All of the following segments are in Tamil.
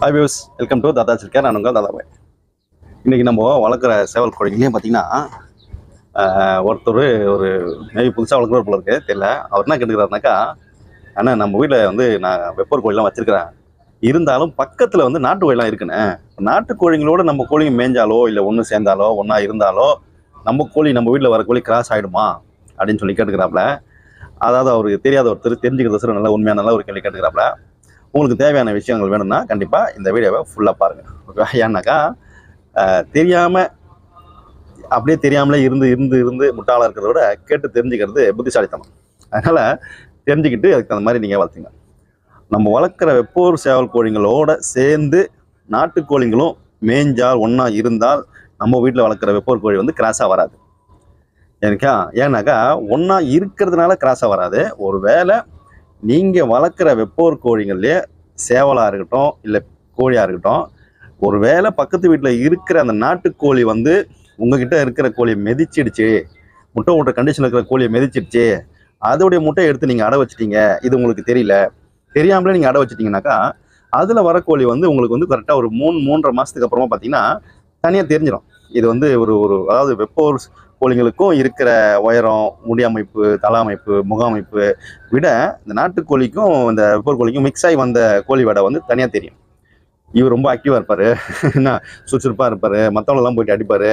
Hi views welcome to Dada சில்கேர் நான் உங்கள் தாதாபாய் இன்றைக்கி நம்ம வளர்க்குற சேவல் கோழிங்களே பார்த்தீங்கன்னா ஒருத்தர் ஒரு மேபி புதுசாக வளர்க்குற போல இருக்கு. தெரியல. அவர் என்ன கேட்டுக்கிறாருனாக்கா ஆனால் நம்ம வீட்டில் வந்து நான் வெப்பர் கோழிலாம் வச்சுருக்கிறேன். இருந்தாலும் பக்கத்தில் வந்து நாட்டு கோழிலாம் இருக்குண்ணே. நாட்டு கோழிங்களோட நம்ம கோழிங்க மேய்ஞ்சாலோ இல்லை ஒன்று சேர்ந்தாலோ ஒன்றா இருந்தாலோ நம்ம கோழி நம்ம வீட்டில் வர கோழி கிராஸ் ஆகிடுமா அப்படின்னு சொல்லி கேட்டுக்கிறாப்புல. அதாவது அவருக்கு தெரியாத ஒருத்தர் தெரிஞ்சுக்கிறது நல்ல உண்மையான நல்ல ஒரு கேள்வி கேட்டுக்கிறாப்புல. உங்களுக்கு தேவையான விஷயங்கள் வேணும்னா கண்டிப்பாக இந்த வீடியோவை ஃபுல்லாக பாருங்கள் ஓகேவா ஏன்னாக்கா தெரியாமல் அப்படியே தெரியாமலே இருந்து இருந்து இருந்து முட்டாளாக இருக்கிறத விட கேட்டு தெரிஞ்சுக்கிறது புத்திசாலித்தனம். அதனால் தெரிஞ்சுக்கிட்டு அதுக்கு தகுந்த மாதிரி நீங்கள் வளர்த்துங்க. நம்ம வளர்க்குற வெப்போர் சேவல் கோழிங்களோட சேர்ந்து நாட்டுக்கோழிங்களும் மேய்ஞ்சால் ஒன்றா இருந்தால் நம்ம வீட்டில் வளர்க்குற வெப்போர் கோழி வந்து கிராஸாக வராது. எனக்கா ஏன்னாக்கா ஒன்றா இருக்கிறதுனால கிராஸாக வராது. ஒரு வேளை நீங்கள் வளர்க்குற வெப்போர் கோழிங்கள்லேயே சேவலாக இருக்கட்டும் இல்லை கோழியாக இருக்கட்டும் ஒரு வேளை பக்கத்து வீட்டில் இருக்கிற அந்த நாட்டுக்கோழி வந்து உங்ககிட்ட இருக்கிற கோழியை மிதிச்சிடுச்சு முட்டை ஓட்டுற கண்டிஷனில் இருக்கிற கோழியை மெதிச்சிடுச்சு அதோடைய முட்டையை எடுத்து நீங்கள் அடை வச்சிட்டீங்க இது உங்களுக்கு தெரியல தெரியாமலே நீங்கள் அடை வச்சிட்டிங்கனாக்கா அதில் வர கோழி வந்து உங்களுக்கு வந்து கரெக்டாக ஒரு மூணு மூன்றரை மாதத்துக்கு அப்புறமா பார்த்தீங்கன்னா தனியாக தெரிஞ்சிடும் இது வந்து ஒரு ஒரு அதாவது வெப்போர் கோழிங்களுக்கும் இருக்கிற உயரம் முடி அமைப்பு தலை அமைப்பு முக அமைப்பு விட இந்த நாட்டுக்கோழிக்கும் இந்த வெப்போர் கோழிக்கும் மிக்ஸ் ஆகி வந்த கோழி வடை வந்து தனியாக தெரியும். இவர் ரொம்ப ஆக்டிவாக இருப்பார். என்ன சுறுசுறுப்பாக இருப்பார். மற்றவங்களெல்லாம் போயிட்டு அடிப்பார்.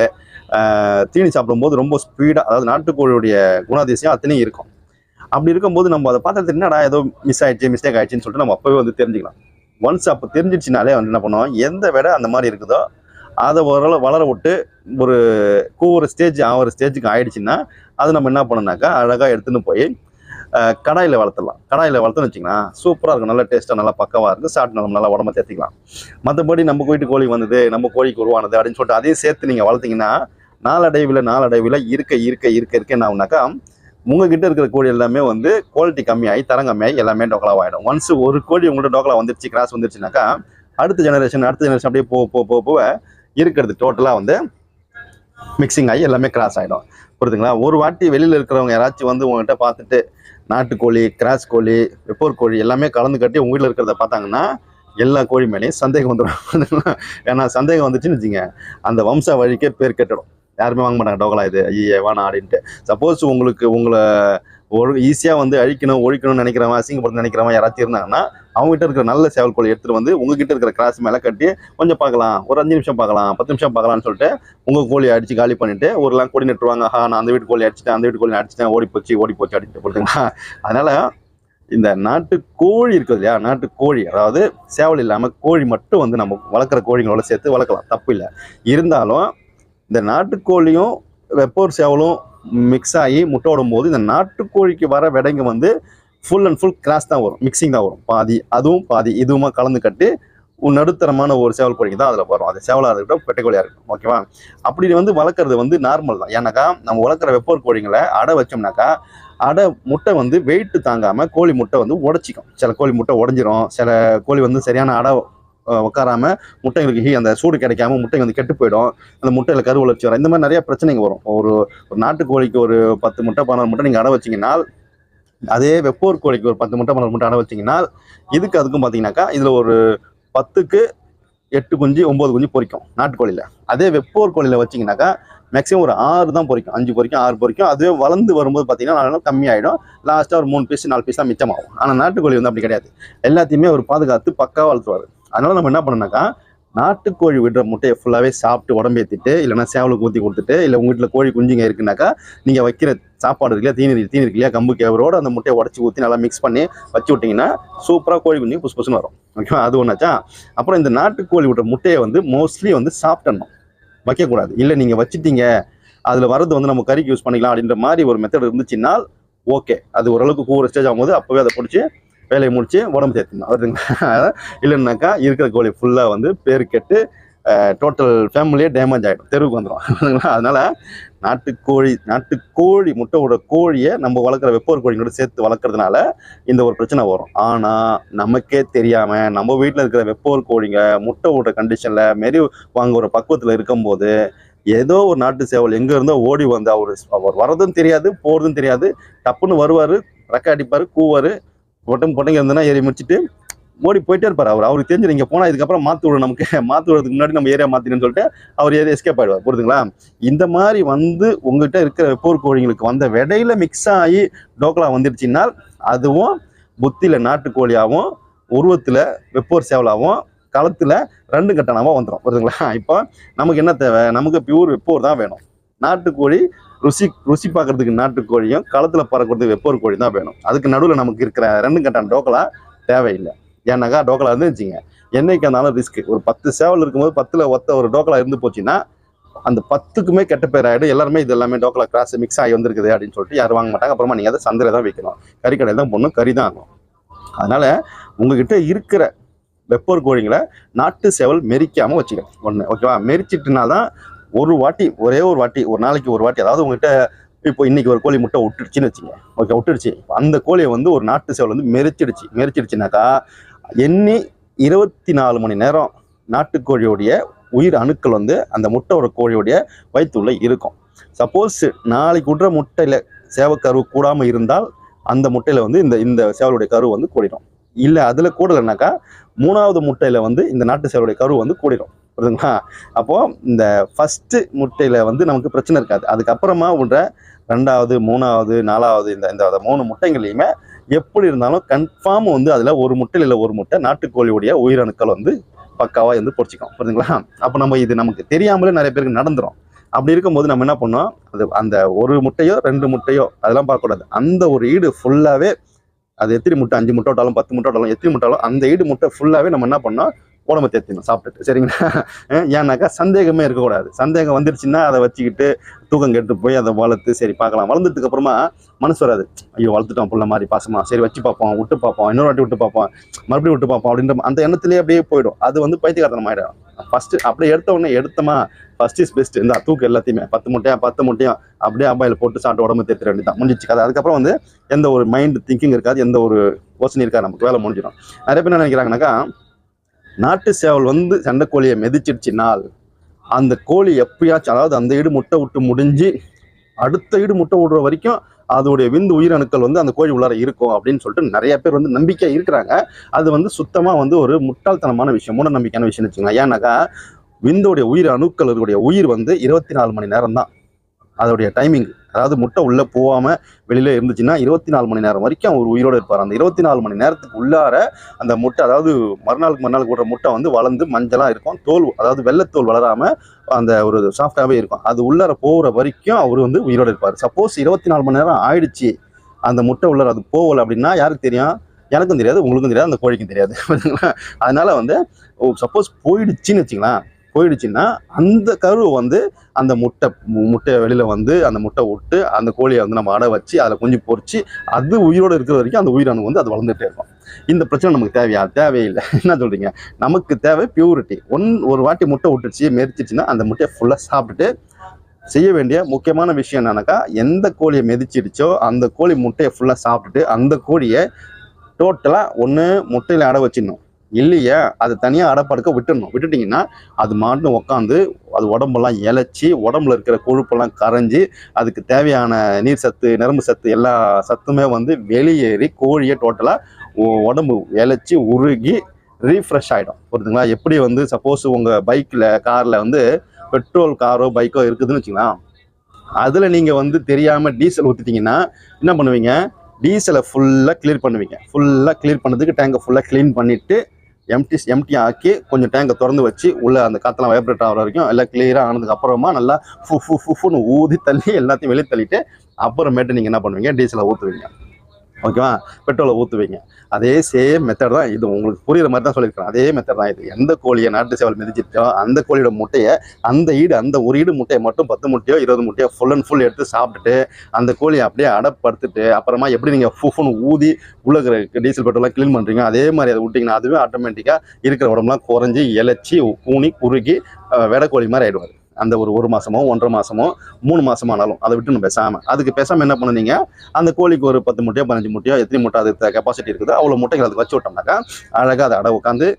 தீனி சாப்பிடும்போது ரொம்ப ஸ்பீடாக அதாவது நாட்டுக்கோழியுடைய குணாதிசயம் அத்தனையும் இருக்கும். அப்படி இருக்கும்போது நம்ம அதை பார்த்து என்னடா ஏதோ மிஸ் ஆயிடுச்சு மிஸ்டேக் ஆயிடுச்சுன்னு சொல்லிட்டு நம்ம அப்போவே வந்து தெரிஞ்சுக்கலாம். ஒன்ஸ் அப்போ தெரிஞ்சிடுச்சுனாலே வந்து என்ன பண்ணுவோம்? எந்த விட அந்த மாதிரி இருக்குதோ அதை ஓரளவு வளர விட்டு ஒரு கூவுற ஸ்டேஜ் ஆகிற ஸ்டேஜுக்கு ஆயிடுச்சுன்னா அது நம்ம என்ன பண்ணோம்னாக்கா அழகாக எடுத்துன்னு போய் கடாயில் வளர்த்துடலாம். கடாயில் வளர்த்துன்னு வச்சிங்கன்னா சூப்பராக இருக்கும். நல்லா டேஸ்ட்டாக நல்லா பக்கவாக இருக்கும். சாப்பிட்டு நம்ம நல்லா உடம்ப தேர்த்திக்கலாம் மற்றபடி நம்ம வீட்டு கோழி வந்தது நம்ம கோழிக்கு உருவானது அப்படின்னு சொல்லிட்டு அதையும் சேர்த்து நீங்கள் வளர்த்தீங்கன்னா நாளடைவில் நாளடைவில் இருக்க இருக்க இருக்க இருக்க என்ன ஆகுனாக்கா உங்ககிட்ட இருக்கிற கோழி எல்லாமே வந்து குவாலிட்டி கம்மியாகி தரம் கம்மியாகி எல்லாமே டோக்கலாவாகிடும் ஒன்ஸ் ஒரு கோழி உங்கள்கிட்ட டோக்கலா வந்துருச்சு கிராஸ் வந்துருச்சுனாக்கா அடுத்த ஜெனரேஷன் அடுத்த ஜெனரேஷன் அப்படியே போக போக போக இருக்கிறது. டோட்டலாக வந்து மிக்சிங் ஆகி எல்லாமே கிராஸ் ஆகிடும் புரியுதுங்களா? ஒரு வாட்டி வெளியில் இருக்கிறவங்க யாராச்சும் வந்து உங்கள்கிட்ட பார்த்துட்டு நாட்டுக்கோழி கிராஸ் கோழி வெப்போர் கோழி எல்லாமே கலந்து கட்டி உங்கள் வீட்டில் இருக்கிறத பார்த்தாங்கன்னா எல்லா கோழி மேலேயும் சந்தேகம் வந்துடும் ஏன்னா சந்தேகம் வந்துச்சுன்னு வச்சுங்க அந்த வம்ச வழிக்கே பேர் கெட்டுடும். யாருமே வாங்க மாட்டாங்க டோக்கலா இது ஐயே வேணாம் அப்படின்ட்டு. சப்போஸ் உங்களுக்கு உங்களை ஈஸியாக வந்து அழிக்கணும் ஒழிக்கணும்னு நினைக்கிறவன் அசிங்கப்படுத்த நினைக்கிறவன் யாராச்சும் இருந்தாங்கன்னா அவங்ககிட்ட இருக்கிற நல்ல சேவல் கோழி எடுத்துகிட்டு வந்து உங்ககிட்ட இருக்கிற கிராஸ் மேலே கட்டி கொஞ்சம் பார்க்கலாம். ஒரு அஞ்சு நிமிஷம் பார்க்கலாம் பத்து நிமிஷம் பார்க்கலாம்னு சொல்லிட்டு உங்கள் கோழி அடிச்சு காலி பண்ணிவிட்டு ஒரு லாம் கோழி நட்டுருவாங்க. ஆஹா நான் அந்த வீட்டு கோழி அடிச்சிட்டேன் அந்த வீட்டு கோழி அடிச்சிட்டேன் ஓடி போச்சு ஓடி போச்சு அடிச்சுட்டு போட்டுங்களா அதனால் இந்த நாட்டு கோழி இருக்குது இல்லையா? நாட்டு கோழி அதாவது சேவல் இல்லாமல் கோழி மட்டும் வந்து நம்ம வளர்க்குற கோழிங்களோட சேர்த்து வளர்க்கலாம். தப்பு இல்லை. இருந்தாலும் இந்த நாட்டுக்கோழியும் வெப்போர் சேவலும் மிக்ஸ் ஆகி முட்டை விடும்போது இந்த நாட்டுக்கோழிக்கு வர விடைங்க வந்து ஃபுல் அண்ட் ஃபுல் கிராஸ் தான் வரும் மிக்சிங் தான் வரும். பாதி அதுவும் பாதி இதுவுமா கலந்து கட்டு ஒரு நடுத்தரமான ஒரு சேவல் கோழிக்கு தான் அதில் வரும். அது சேவலாக இருக்கட்டும் பெட்டைக்கோழியாக இருக்கட்டும் ஓகேவா அப்படி வந்து வளர்க்குறது வந்து நார்மல் தான். ஏன்னாக்கா நம்ம வளர்க்குற வெப்போர் கோழிங்களை அடை வச்சோம்னாக்கா அடை முட்டை வந்து வெயிட்டு தாங்காமல் கோழி முட்டை வந்து உடச்சிக்கும். சில கோழி முட்டை உடஞ்சிரும் சில கோழி வந்து சரியான அடை உட்காராம முட்டைங்களுக்கு ஹீ- அந்த சூடு கிடைக்காம முட்டைங்க வந்து கெட்டு போயிடும். அந்த முட்டையில் கரு வளர்ச்சி வரும். இந்த மாதிரி நிறைய பிரச்சனைங்க வரும். ஒரு ஒரு நாட்டுக்கோழிக்கு ஒரு பத்து முட்டை பதினாறு முட்டை நீங்கள் அடை வச்சீங்கன்னா அதே வெப்போர் கோழிக்கு ஒரு பத்து முட்டை பதினாறு முட்டை அடை வச்சிங்கன்னா இதுக்கு அதுக்கும் பார்த்தீங்கன்னாக்கா இதில் ஒரு பத்துக்கு எட்டு குஞ்சு ஒம்பது குஞ்சு பொரிக்கும் நாட்டுக்கோழியில். அதே வெப்போர் கோழியில் வச்சிங்கனாக்கா மேக்ஸிமம் ஒரு ஆறு தான் பொரிக்கும். அஞ்சு பொரிக்கும் ஆறு பொறிக்கும் அதுவே வளர்ந்து வரும்போது பார்த்தீங்கன்னா நாலு கம்மியாயிடும். லாஸ்ட்டாக ஒரு மூணு பீஸ் நாலு பீஸ் தான் மிச்சமாகும். ஆனால் நாட்டுக்கோழி வந்து அப்படி கிடையாது. எல்லாத்தையுமே ஒரு பாதுகாத்து பக்காக வளர்த்துவார் அதனால நம்ம என்ன பண்ணணும்னாக்கா நாட்டுக்கோழி விடுற முட்டையை ஃபுல்லாகவே சாப்பிட்டு உடம்பேற்றிட்டு இல்லைனா சேவலுக்கு ஊற்றி கொடுத்துட்டு இல்லை உங்கள் வீட்டில் கோழி குஞ்சுங்க இருக்குனாக்கா நீங்கள் வைக்கிற சாப்பாடு இருக்கு இல்லையா தீனி தீனி இருக்கு இல்லையா கம்பு கேவரோட அந்த முட்டையை உடச்சி ஊற்றி நல்லா மிக்ஸ் பண்ணி வச்சு விட்டிங்கன்னா சூப்பராக கோழி குஞ்சு புஸ் புஸ்னு வரும். ஓகேவா அது ஒன்றாச்சா அப்புறம் இந்த நாட்டுக்கோழி விடுற முட்டையை வந்து மோஸ்ட்லி வந்து சாப்பிட்டணும் வைக்கக்கூடாது. இல்லை நீங்கள் வச்சுட்டீங்க அதில் வரது வந்து நம்ம கறிக்கு யூஸ் பண்ணிக்கலாம் அப்படின்ற மாதிரி ஒரு மெத்தட் இருந்துச்சுன்னா ஓகே அது ஓரளவுக்கு கூற ஸ்டேஜ் ஆகும்போது அப்போவே அதை பிடிச்சி வேலையை முடிச்சு உடம்பு சேர்த்துணும் வருதுங்களா இல்லைன்னாக்கா இருக்கிற கோழி ஃபுல்லாக வந்து பேர் கெட்டு டோட்டல் ஃபேமிலியே டேமேஜ் ஆகிடும் தெருவுக்கு வந்துடும் அதனால் நாட்டுக்கோழி நாட்டுக்கோழி முட்டை விட கோழியை நம்ம வளர்க்குற வெப்போர் கோழிங்களோட சேர்த்து வளர்க்குறதுனால இந்த ஒரு பிரச்சனை வரும். ஆனால் நமக்கே தெரியாமல் நம்ம வீட்டில் இருக்கிற வெப்போர் கோழிங்க முட்டை விடுற கண்டிஷனில் மாரி வாங்குகிற பக்குவத்தில் இருக்கும்போது ஏதோ ஒரு நாட்டு சேவல் எங்கே இருந்தோ ஓடி வந்து அவர் அவர் வரதும் தெரியாது போகிறதும் தெரியாது. டப்புன்னு வருவார் ரெக்க அடிப்பார் கூவார் ஒட்டம் பொட்டங்க இருந்ததுன்னா ஏறி முடிச்சுட்டு ஓடி போயிட்டே இருப்பார். அவர் அவருக்கு தெரிஞ்சு நீங்கள் போனால் இதுக்கப்புறம் மாற்றி விடும் நமக்கு. மாற்று விடுறதுக்கு முன்னாடி நம்ம ஏரியா மாற்றினு சொல்லிட்டு அவர் ஏரியா எஸ்கேப் ஆகிடுவார் புரியுதுங்களா? இந்த மாதிரி வந்து உங்ககிட்ட இருக்கிற போர்க்கோழிங்களுக்கு வந்த விடையில மிக்ஸ் ஆகி டோக்லா வந்துடுச்சுன்னா அதுவும் புத்தியில் நாட்டுக்கோழியாகவும் உருவத்தில் வெப்போர் சேவலாகவும் களத்தில் ரெண்டு கட்டணமாக வந்துடும் புரியுதுங்களா? இப்போ நமக்கு என்ன தேவை? நமக்கு பியூர் வெப்போர் தான் வேணும். நாட்டுக்கோழி ருசி ருசி பார்க்கறதுக்கு நாட்டுக்கோழியும் களத்தில் பறக்கிறதுக்கு வெப்போர் கோழி தான் வேணும். அதுக்கு நடுவில் நமக்கு இருக்கிற ரெண்டு கட்டான டோக்கலா தேவையில்லை. ஏன்னாக்கா டோக்கலா இருந்து வச்சுங்க என்னைக்கு இருந்தாலும் ரிஸ்க் ஒரு பத்து சேவல் இருக்கும்போது பத்தில் ஒத்த ஒரு டோக்கலா இருந்து போச்சுன்னா அந்த பத்துக்குமே கெட்ட பேர் ஆகிடும் எல்லாருமே இது எல்லாமே டோக்கலா கிராஸ் மிக்ஸ் ஆகி வந்திருக்குது அப்படின்னு சொல்லிட்டு யாரும் வாங்க மாட்டாங்க. அப்புறமா நீங்கள் அதை சந்தையில் தான் வைக்கணும் கறிக்கடையில் தான் போடணும். கறி தான் ஆகும் அதனால் உங்ககிட்ட இருக்கிற வெப்போர் கோழிங்களை நாட்டு சேவல் மெரிக்காமல் வச்சுக்கணும். ஒன்று ஓகேவா மெரிச்சிட்டுனா தான் ஒரு வாட்டி ஒரே ஒரு வாட்டி ஒரு நாளைக்கு ஒரு வாட்டி அதாவது உங்ககிட்ட இப்போ இன்னைக்கு ஒரு கோழி முட்டை விட்டுடுச்சுன்னு வச்சுங்க ஓகே விட்டுடுச்சு அந்த கோழியை வந்து ஒரு நாட்டு சேவல் வந்து மெரிச்சிடுச்சு. மெரிச்சிடுச்சுனாக்கா எண்ணி இருபத்தி நாலு மணி நேரம் நாட்டுக்கோழியோடைய உயிர் அணுக்கள் வந்து அந்த முட்டை ஒரு கோழியோடைய வயிற்றுள்ளே இருக்கும். சப்போஸ் நாளைக்கு விட்ற முட்டையில் சேவக்கரு கூடாமல் இருந்தால் அந்த முட்டையில் வந்து இந்த இந்த சேவலுடைய கரு வந்து கூடிடும். இல்லை அதில் கூடலைனாக்கா மூணாவது முட்டையில் வந்து இந்த நாட்டு சேவலுடைய கரு வந்து கூடிடும். புரியுதுங்களா அப்போது இந்த ஃபஸ்ட்டு முட்டையில் வந்து நமக்கு பிரச்சனை இருக்காது. அதுக்கப்புறமா விடுற ரெண்டாவது மூணாவது நாலாவது இந்த இந்த மூணு முட்டைங்களையுமே எப்படி இருந்தாலும் கன்ஃபார்ம் வந்து அதில் ஒரு முட்டையில் இல்லை ஒரு முட்டை நாட்டுக்கோழியுடைய உயிரணுக்கள் வந்து பக்காவாக வந்து பொறிச்சிக்கும். புரியுதுங்களா அப்போ நம்ம இது நமக்கு தெரியாமலே நிறைய பேருக்கு நடந்துரும். அப்படி இருக்கும்போது நம்ம என்ன பண்ணோம் அது அந்த ஒரு முட்டையோ ரெண்டு முட்டையோ அதெல்லாம் பார்க்கக்கூடாது. அந்த ஒரு ஈடு ஃபுல்லாகவே அது எத்தனை முட்டை அஞ்சு முட்டை விட்டாலும் பத்து முட்டை விட்டாலும் எத்தனை முட்டாலும் அந்த ஈடு முட்டை ஃபுல்லாகவே நம்ம என்ன பண்ணோம்? உடம்பு தேத்திடணும் சாப்பிட்டுட்டு சரிங்களா? ஏன்னாக்கா சந்தேகமே இருக்கக்கூடாது. சந்தேகம் வந்துருச்சுன்னா அதை வச்சுக்கிட்டு தூக்கம் கெடுத்து போய் அதை வளர்த்து சரி பார்க்கலாம். வளர்ந்ததுக்கு அப்புறமா மனசு வராது. ஐயோ வளர்த்துட்டோம் புள்ள மாதிரி பாசமா. சரி வச்சு பார்ப்போம் விட்டு பார்ப்போம் இன்னொரு வாட்டி விட்டு பார்ப்போம் மறுபடியும் விட்டு பார்ப்போம் அப்படின்ற அந்த எண்ணத்திலேயே அப்படியே போயிடும். அது வந்து பைத்தியகாரத்தனம் ஆகிடும் ஃபஸ்ட்டு அப்படியே எடுத்த உடனே எடுத்தமா ஃபர்ஸ்ட் இஸ் பெஸ்ட் இந்த தூக்கு எல்லாத்தையுமே. பத்து முட்டையா பத்து முட்டையும் அப்படியே அம்பாயில் போட்டு சாப்பிட்டு உடம்பு தேர்த்து வேண்டியதான் முடிஞ்சிச்சு கதை. அதுக்கப்புறம் வந்து எந்த ஒரு மைண்ட் திங்கிங் இருக்காது எந்த ஒரு யோசனை இருக்காது. நமக்கு வேலை முடிஞ்சிடும். நிறைய பேர் என்ன நினைக்கிறாங்கனாக்கா நாட்டு சேவல் வந்து சண்டை கோழியை மிதிச்சிடுச்சுனால் அந்த கோழி எப்பயாச்சும் அதாவது அந்த ஈடு முட்டை விட்டு முடிஞ்சு அடுத்த ஈடு முட்டை விடுற வரைக்கும் அதோடைய விந்து உயிரணுக்கள் வந்து அந்த கோழி உள்ளார இருக்கும் அப்படின்னு சொல்லிட்டு நிறைய பேர் வந்து நம்பிக்கை இருக்கிறாங்க. அது வந்து சுத்தமாக வந்து ஒரு முட்டாள்தனமான விஷயம் மூட நம்பிக்கையான விஷயம் வச்சுக்கோங்க. ஏன்னாக்கா விந்தோடைய உயிர் அணுக்கள் உயிர் வந்து இருபத்தி நாலு மணி நேரம் தான் அதோடைய டைமிங் அதாவது முட்டை உள்ளே போகாமல் வெளியில் இருந்துச்சுன்னா இருபத்தி நாலு மணி நேரம் வரைக்கும் அவர் உயிரோடு இருப்பார். அந்த இருபத்தி நாலு மணி நேரத்துக்கு உள்ளார அந்த முட்டை அதாவது மறுநாளுக்கு மறுநாள் கூடுற முட்டை வந்து வளர்ந்து மஞ்சளாக இருக்கும். தோல் அதாவது வெள்ளத்தோல் வளராமல் அந்த ஒரு சாஃப்டாகவே இருக்கும். அது உள்ளார போகிற வரைக்கும் அவர் வந்து உயிரோடு இருப்பார். சப்போஸ் இருபத்தி நாலு மணி நேரம் ஆயிடுச்சு. அந்த முட்டை உள்ளார அது போகலை அப்படின்னா யாருக்கு தெரியும்? எனக்கும் தெரியாது உங்களுக்கும் தெரியாது அந்த கோழிக்கும் தெரியாது. அதனால வந்து சப்போஸ் போயிடுச்சுன்னு வச்சுங்களேன் போயிடுச்சுன்னா அந்த கரு வந்து அந்த முட்டை முட்டையை வெளியில் வந்து அந்த முட்டை விட்டு அந்த கோழியை வந்து நம்ம அடை வச்சு அதில் குஞ்சு பொறிச்சு அது உயிரோடு இருக்கிற வரைக்கும் அந்த உயிரணு வந்து அது வளர்ந்துட்டே இருக்கும். இந்த பிரச்சனை நமக்கு தேவையா? தேவையில்லை. என்ன சொல்கிறீங்க நமக்கு தேவை பியூரிட்டி ஒன் ஒரு வாட்டி முட்டை விட்டுச்சு மெரிச்சிச்சுன்னா அந்த முட்டையை ஃபுல்லாக சாப்பிட்டுட்டு செய்ய வேண்டிய முக்கியமான விஷயம் என்னன்னாக்கா எந்த கோழியை மிதிச்சிடுச்சோ அந்த கோழி முட்டையை ஃபுல்லாக சாப்பிட்டுட்டு அந்த கோழியை டோட்டலாக ஒன்று முட்டையில் அடை வச்சிடணும். இல்லையே அது தனியாக அடப்படுக்க விட்டுடணும். விட்டுட்டிங்கன்னா அது மாட்டும் உட்காந்து அது உடம்பெல்லாம் இழைச்சி உடம்புல இருக்கிற கொழுப்பெல்லாம் கரைஞ்சி அதுக்கு தேவையான நீர் சத்து நரம்பு சத்து எல்லா சத்துமே வந்து வெளியேறி கோழியை டோட்டலாக உடம்பு இழைச்சி உருகி ரீஃப்ரெஷ் ஆகிடும் புரியுதுங்களா எப்படி வந்து சப்போஸ் உங்கள் பைக்கில் காரில் வந்து பெட்ரோல் காரோ பைக்கோ இருக்குதுன்னு வச்சுக்கலாம் அதில் நீங்கள் வந்து தெரியாமல் டீசல் ஊற்றிட்டீங்கன்னா என்ன பண்ணுவீங்க? டீசலை ஃபுல்லாக கிளியர் பண்ணுவீங்க. ஃபுல்லாக கிளியர் பண்ணதுக்கு டேங்கை ஃபுல்லாக க்ளீன் பண்ணிவிட்டு எம்டி எம்டி ஆக்கி கொஞ்சம் டேங்கை திறந்து வச்சு உள்ளே அந்த காற்றெல்லாம் வைப்ரேட் ஆகிற வரைக்கும் எல்லாம் கிளியராக ஆனதுக்கு அப்புறமா நல்லா ஃபு ஃபு ஃபு ஃபுன்னு ஊதி தள்ளி எல்லாத்தையும் வெளியே தள்ளிட்டு அப்புறமேட்டு நீங்கள் என்ன பண்ணுவீங்க? டீசலை ஊற்றுவீங்க ஓகேவா? பெட்ரோலை ஊற்றுவீங்க அதே சேம் மெத்தட் தான் இது உங்களுக்கு புரியுற மாதிரி தான் சொல்லியிருக்கிறேன் அதே மெத்தட் தான் இது. எந்த கோழியை நாட்டு சேவல் மிதிச்சிட்டோ அந்த கோழியோட முட்டையை அந்த ஈடு அந்த ஒரு ஈடு முட்டையை மட்டும் பத்து முட்டையோ இருபது முட்டையோ ஃபுல் அண்ட் ஃபுல் எடுத்து சாப்பிட்டுட்டு அந்த கோழியை அப்படியே அடப்படுத்துட்டு அப்புறமா எப்படி நீங்கள் ஃபுஃபுன்னு ஊதி உள்ள டீசல் பெட்ரோலாம் க்ளீன் பண்ணுறீங்க அதே மாதிரி அதை விட்டிங்கன்னா அதுவே ஆட்டோமேட்டிக்காக இருக்கிற உடம்புலாம் குறைஞ்சி இலைச்சி கூணி குறுகி வெடக்கோழி வெடை கோழி மாதிரி ஆகிடுவார் அந்த ஒரு ஒரு மாதமோ ஒன்றரை மாதமோ மூணு மாதமானாலும் அதை விட்டு நம்ம பேசாமல் அதுக்கு பேசாமல் என்ன பண்ணுனீங்க? அந்த கோழிக்கு ஒரு பத்து முட்டையோ பதினஞ்சு முட்டையோ எத்தனை முட்டை அது கெப்பாசிட்டி இருக்குதோ அவ்வளோ முட்டைகள் அதுக்கு வச்சு விட்டோம்னாக்கா அழகாக அதை அடை உட்காந்து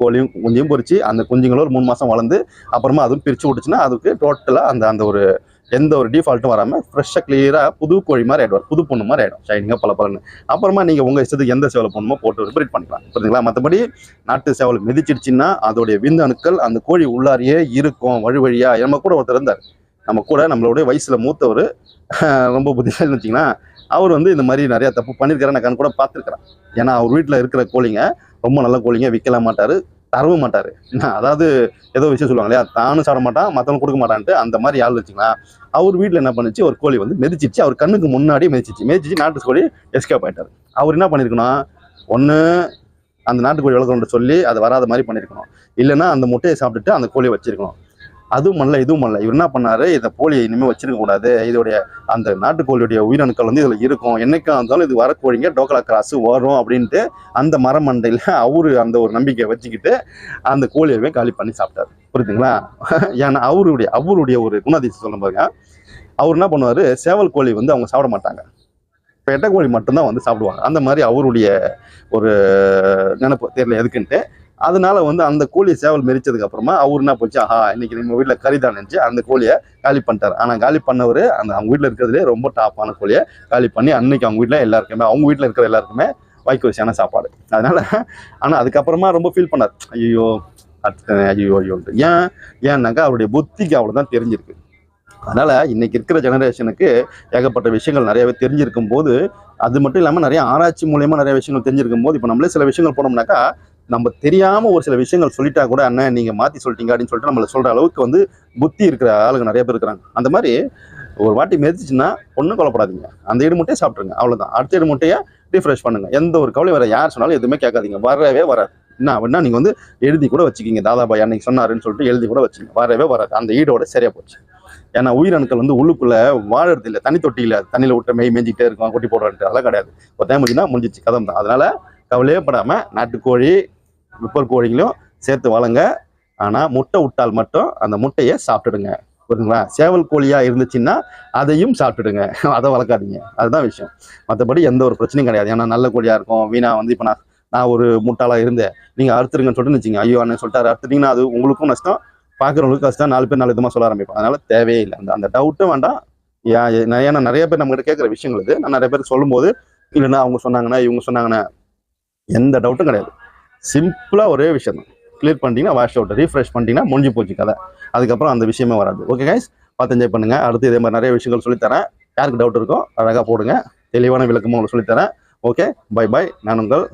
கோழியும் குஞ்சையும் பொறிச்சு அந்த குஞ்சுங்களும் ஒரு மூணு மாதம் வளர்ந்து அப்புறமா அதுவும் பிரித்து விட்டுச்சுன்னா அதுக்கு டோட்டலாக அந்த அந்த ஒரு எந்த ஒரு டிஃபால்ட்டும் வராமல் ஃப்ரெஷ்ஷாக கிளியராக புது கோழி மாதிரி ஆகிடுவார் புது பொண்ணு மாதிரி ஆகிடும் ஷைனிங்காக பல பலன்னு அப்புறமா நீங்கள் உங்கள் இஷ்டத்துக்கு எந்த சேவலை போடணுமோ போட்டு ரிப்பீட் பண்ணிக்கலாம். புரியுதுங்களா மற்றபடி நாட்டு சேவல் மிதிச்சிடுச்சுன்னா அதோடைய விந்தணுக்கள் அந்த கோழி உள்ளாரியே இருக்கும். வழி வழியாக நம்ம கூட ஒருத்தர் இருந்தார். நம்ம கூட நம்மளுடைய வயசில் மூத்தவர். ரொம்ப புத்திசாலின்னு வச்சிங்கன்னா அவர் வந்து இந்த மாதிரி நிறைய தப்பு பண்ணியிருக்காரு. நான் கண் கூட பார்த்துருக்குறேன். ஏன்னா அவர் வீட்டில் இருக்கிற கோழிங்க ரொம்ப நல்ல கோழிங்க. விற்கல மாட்டார். தரவும் மாட்டார். அதாவது ஏதோ விஷயம் சொல்லுவாங்க இல்லையா? தானும் சாப்பிட மாட்டான் மற்றவங்க கொடுக்க மாட்டான்ட்டு அந்த மாதிரி ஆள் வச்சுக்கலாம். அவர் வீட்டில் என்ன பண்ணுச்சு? ஒரு கோழி வந்து மெதிச்சிச்சு. அவர் கண்ணுக்கு முன்னாடி மெதிச்சிச்சு. மெதிச்சிச்சு நாட்டுக்கோழி எஸ்கேப் ஆயிட்டார். அவர் என்ன பண்ணியிருக்கணும் ஒன்று அந்த நாட்டுக்கோழி வளர்க்கணும்னு சொல்லி அது வராத மாதிரி பண்ணியிருக்கணும் இல்லைன்னா அந்த முட்டையை சாப்பிட்டுட்டு அந்த கோழியை வச்சிருக்கணும். அதுவும் பண்ணல இதுவும் பண்ணல இவர் என்ன பண்ணாரு? இந்த கோழியை இனிமேல் வச்சிருக்க கூடாது. இதோடைய அந்த நாட்டுக்கோழியுடைய உயிரணுக்கள் வந்து இதில் இருக்கும். என்னைக்கா இருந்தாலும் இது வரக்கோழிங்க டோக்கலா கிராஸ் வரும் அப்படின்ட்டு அந்த மரமண்டையில் அவரு அந்த ஒரு நம்பிக்கையை வச்சுக்கிட்டு அந்த கோழியவே காலி பண்ணி சாப்பிட்டாரு. புரியுதுங்களா? ஏன்னா அவருடைய அவருடைய ஒரு குணாதிசம் சொல்ல பாருங்க. அவர் என்ன பண்ணுவார்? சேவல் கோழி வந்து அவங்க சாப்பிட மாட்டாங்க. பெட்டை கோழி மட்டும்தான் வந்து சாப்பிடுவாங்க. அந்த மாதிரி அவருடைய ஒரு நினைப்பு தெரியல எதுக்குன்ட்டு அதனால வந்து அந்த கோழியை சேவல் மெரிச்சதுக்கு அப்புறமா அவர் என்ன போச்சு ஆஹா இன்னைக்கு நம்ம வீட்டில் கறி தான் நினச்சி அந்த கோழியை காலி பண்ணிட்டார். ஆனால் காலி பண்ணவர் அந்த அவங்க வீட்டில் இருக்கிறதுலே ரொம்ப டாப்பான கோழியை காலி பண்ணி அன்னைக்கு அவங்க வீட்டில் எல்லாருக்குமே அவங்க வீட்டில் இருக்கிற எல்லாருக்குமே வாய்க்கு வச்சியான சாப்பாடு. அதனால ஆனால் அதுக்கப்புறமா ரொம்ப ஃபீல் பண்ணார். ஐயோ அடுத்து ஐயோ ஐயோன்ட்டு. ஏன்? ஏன்னாக்கா அவருடைய புத்திக்கு அவ்வளோதான் தெரிஞ்சிருக்கு. அதனால் இன்னைக்கு இருக்கிற ஜெனரேஷனுக்கு ஏகப்பட்ட விஷயங்கள் நிறையவே தெரிஞ்சிருக்கும் போது அது மட்டும் இல்லாமல் நிறைய ஆராய்ச்சி மூலயமா நிறைய விஷயங்கள் தெரிஞ்சிருக்கும் போது இப்போ நம்மளே சில விஷயங்கள் போனோம்னாக்கா நம்ம தெரியாம ஒரு சில விஷயங்கள் சொல்லிட்டா கூட அண்ணன் நீங்க மாத்தி சொல்லிட்டீங்க அப்படின்னு சொல்லிட்டு நம்மள சொல்ற அளவுக்கு வந்து புத்தி இருக்கிற ஆளுங்க நிறைய பேர் இருக்கிறாங்க. அந்த மாதிரி ஒரு வாட்டி மெதிச்சுன்னா ஒன்றும் கொலப்படாதீங்க அந்த இடு முட்டையை சாப்பிட்ருங்க அவ்வளோதான் அடுத்த இடு முட்டையை ரீஃப்ரெஷ் பண்ணுங்க. எந்த ஒரு கவலையும் வர யார் சொன்னாலும் எதுவுமே கேட்காதீங்க. வரவே வராது. என்ன அப்படின்னா நீங்க வந்து எழுதி கூட வச்சுக்கிங்க. தாதாபாய் அன்னைக்கு சொன்னாருன்னு சொல்லிட்டு எழுதி கூட வச்சுங்க. வரவே வராது. அந்த ஈடோட சரியா போச்சு. ஏன்னா உயிரணுக்கள் வந்து உள்ளுக்குள்ள வாழறது இல்லை. தனி தொட்டியில தண்ணியில் விட்டு மெய் மேஞ்சிக்கிட்டே இருக்கும். கொட்டி போடுறான்ட்டு அதெல்லாம் கிடையாது. ஒரு டைம் முடிஞ்சுன்னா முடிஞ்சிச்சு. கதம் தான் அதனால கவலையே படாம நாட்டுக்கோழி விப்பர் கோழிகளையும் சேர்த்து வளங்க ஆனால் முட்டை விட்டால் மட்டும் அந்த முட்டையை சாப்பிட்டுடுங்க. புரியுதுங்களா சேவல் கோழியாக இருந்துச்சுன்னா அதையும் சாப்பிட்டுடுங்க. அதை வளர்க்காதீங்க. அதுதான் விஷயம். மற்றபடி எந்த ஒரு பிரச்சனையும் கிடையாது. ஏன்னா நல்ல கோழியாக இருக்கும். வீணாக வந்து இப்போ நான் நான் ஒரு முட்டாளாக இருந்தேன். நீங்கள் அறுத்துருங்கன்னு சொல்லிட்டு வச்சுங்க ஐயோ அண்ணன் சொல்லிட்டாரு. அறுத்துட்டிங்கன்னா அது உங்களுக்கும் நஷ்டம். பார்க்குறவங்களுக்கு கஷ்டம். நாலு பேர் நாலு விதமாக சொல்ல ஆரம்பிப்போம். அதனால் தேவையே இல்லை. அந்த அந்த டவுட்டும் வேண்டாம். யா- ஏன்னா நிறைய பேர் நம்மகிட்ட கேட்குற விஷயங்கள் இது. நான் நிறைய பேர் சொல்லும்போது இல்லைன்னா அவங்க சொன்னாங்கன்னா இவங்க சொன்னாங்கன்னா எந்த டவுட்டும் கிடையாது. சிம்பிளாக ஒரே விஷயம் தான். கிளியர் பண்ணிட்டீங்கன்னா வாஷ் அவுட் ரீஃப்ரெஷ் பண்ணிட்டீங்கன்னா முடிஞ்சு போச்சு கதை. அதுக்கப்புறம் அந்த விஷயமே வராது. ஓகே கைஸ் பார்த்து என்ஜாய் பண்ணுங்கள் அடுத்து இதே மாதிரி நிறைய விஷயங்கள் சொல்லித்தரேன். யாருக்கு டவுட் இருக்கோ அழகாக போடுங்க. தெளிவான விளக்கமும் உங்களுக்கு சொல்லித்தரேன். ஓகே பை பை நான் உங்கள்